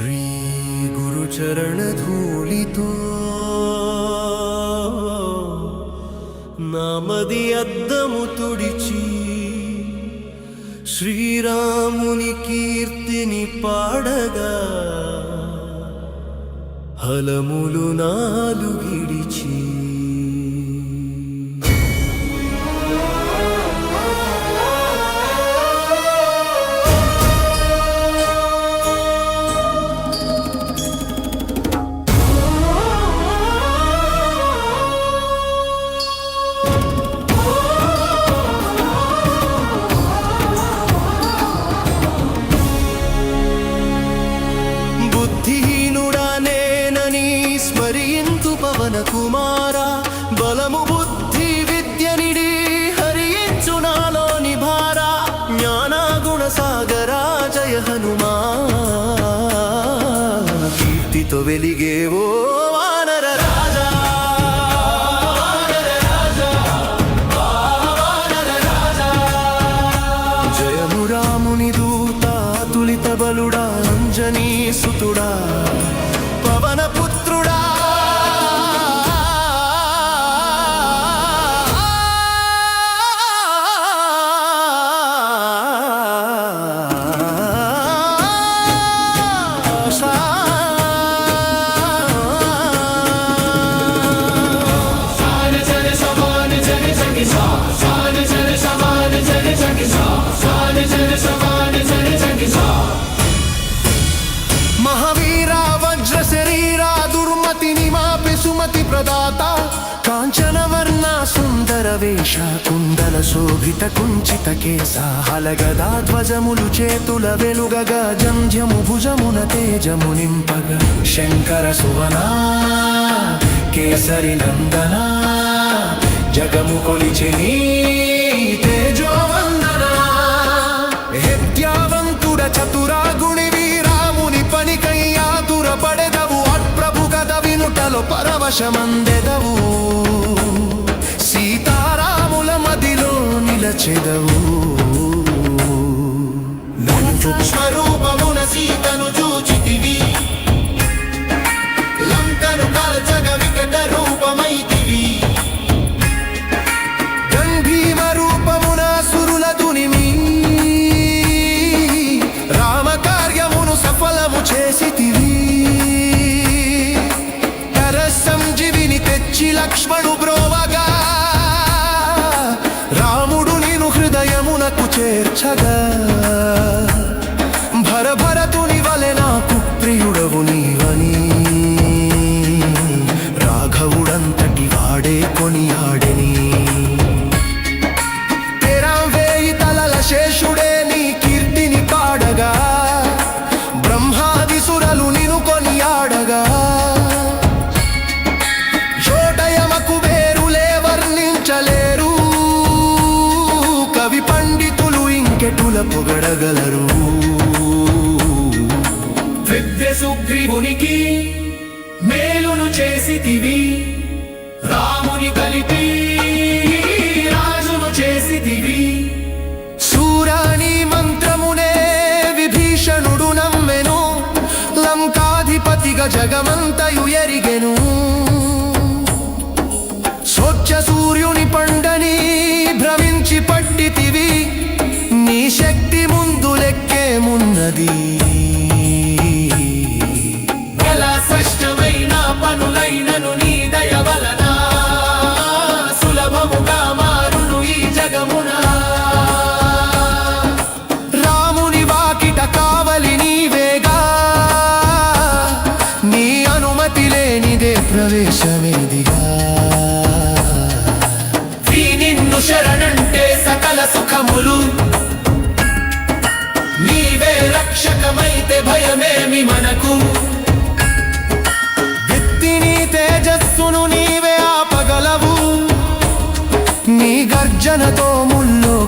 శ్రీ గురు చరణ ధూళితో నామది అద్దము తుడిచి శ్రీరాముని కీర్తిని పాడగా హలములు నాలుగిడిచి నీతో వెలిగేవో వానర రాజా. జయము రాముని దూత తులిత బలుడా అంజనీ సుతుడా. కుండల శోభిత కుంచిత కేశ హలగదా ధ్వజములు చేతుల వెలుగగా జంధ్యము భుజమున తేజము నింపగ శంకర సువనా కేసరి నందన జగము కొలిచి తేజోవందనా. విద్యావంతుడ చతురా గుణి వీరాముని పనికయ్యాతుర పడెదవు అట్ప్రభు కథ వినుటలో పరవశమందెదవు. నిలచెదవు. స్వరూపమున సీతను చూచితివి. లంకను కాల్చగ వికట రూపమైతివి. గంభీమ రూపమున సురుల దునిమి రామ కార్యమును సఫలము చేసితివి. ప్రియుడవు రాఘవుడంతటి వాడే కొనియాడని తెరా వేయి తలల శేషుడే నీ కీర్తిని పాడగా బ్రహ్మాది సురలు నిను కొనియాడగా చోటయమకు వేరులే వర్ణించలేరు కవి పండితులు ఇంకెటుల పొగడగలరు త్రిభునికి మేలును మేలును చేసితివి. రాముని కలిపి రాజును చేసితివి. శూరాణి మంత్రమునే విభీషణుడు నమ్మెను. లంకాధిపతిగా జగమంతయు ఎరిగెను. స్వచ్ఛ సూర్యుని పండని భ్రమించి పట్టితివి. నీ శక్తి ముందు లెక్కేమున్నది no la no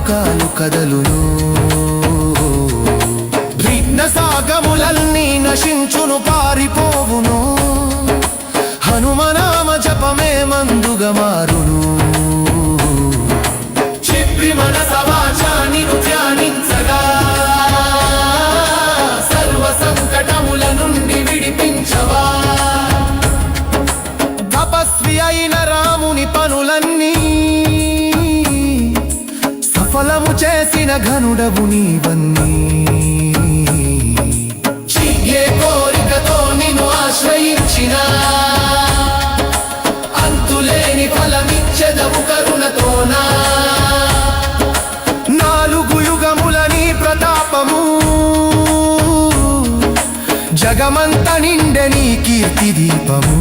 ముల్లోకాలు కదలును. విఘ్న సాగములన్నీ నశించును పారిపోవును. హనుమనామ జపమే మందుగా మారును. చెప్పి మన సమాజాన్ని ధ్యానించగా ఘనుడవు నీవన్నీ. చిగే కోరికతో నిన్ను ఆశ్రయించిన. అంతులేని ఫలమిచ్చదవు కరుణతోనా నాలుగు యుగముల నీ ప్రతాపము. జగమంత నిండె నీ కీర్తి దీపము.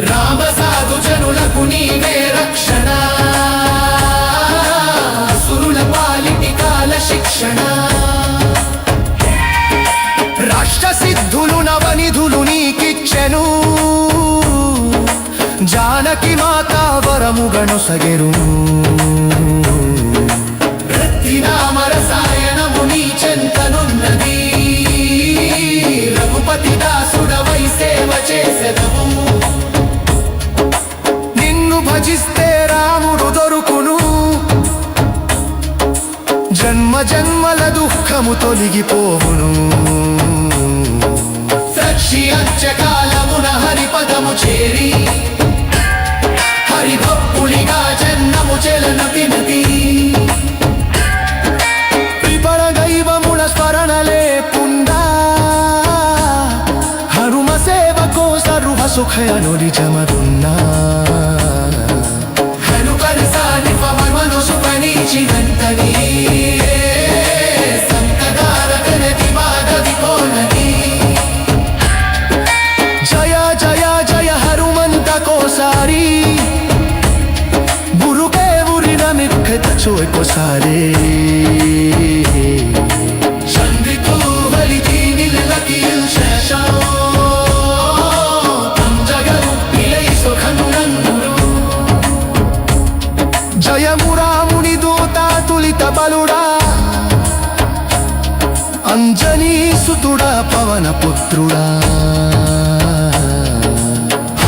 రామసాధు జనులకు నీవే రక్షణ. నీకిచ్చెను జానకి మాతా వరము గణుసగెరు రత్తినామ రసాయనము నీ చెంతనున్నది. రఘుపతి దాసుడవై సేవ చేసెదవు నిన్ను భజిస్తే రాముడు దొరుకును. జన్మ జన్మల దుఃఖము తొలగిపోవును. సక్షి అంచకాలమున హరిపదము చేరి హరిభక్తుడిగా జన్మము చెలన వినతి. విపర దైవముల స్మరణ లేకుండా హనుమ సేవకో సర్వ సుఖయను నిజమరున్నా. మిక్కత చోయకోసారే చంద్రికూ బలికి నిలకి శేషో పంజగరు ఇలై సుఖనునందురు జయము రాముని దూత తులిత బలుడా. అంజనీ సుతుడా పవన పుత్రుడా.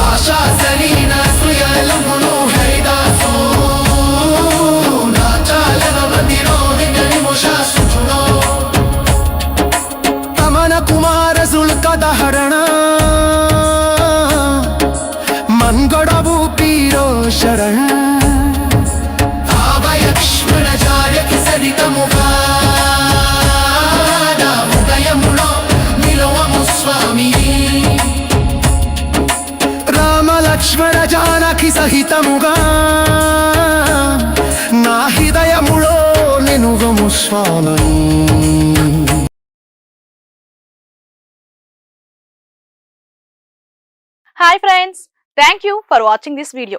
ఆశాసనీన సుయలమును హరిదాసో రామ లక్ష్మణ జానకి సహితముగా నా హృదయములో నినుగము స్వామి hi friends thank you for watching this video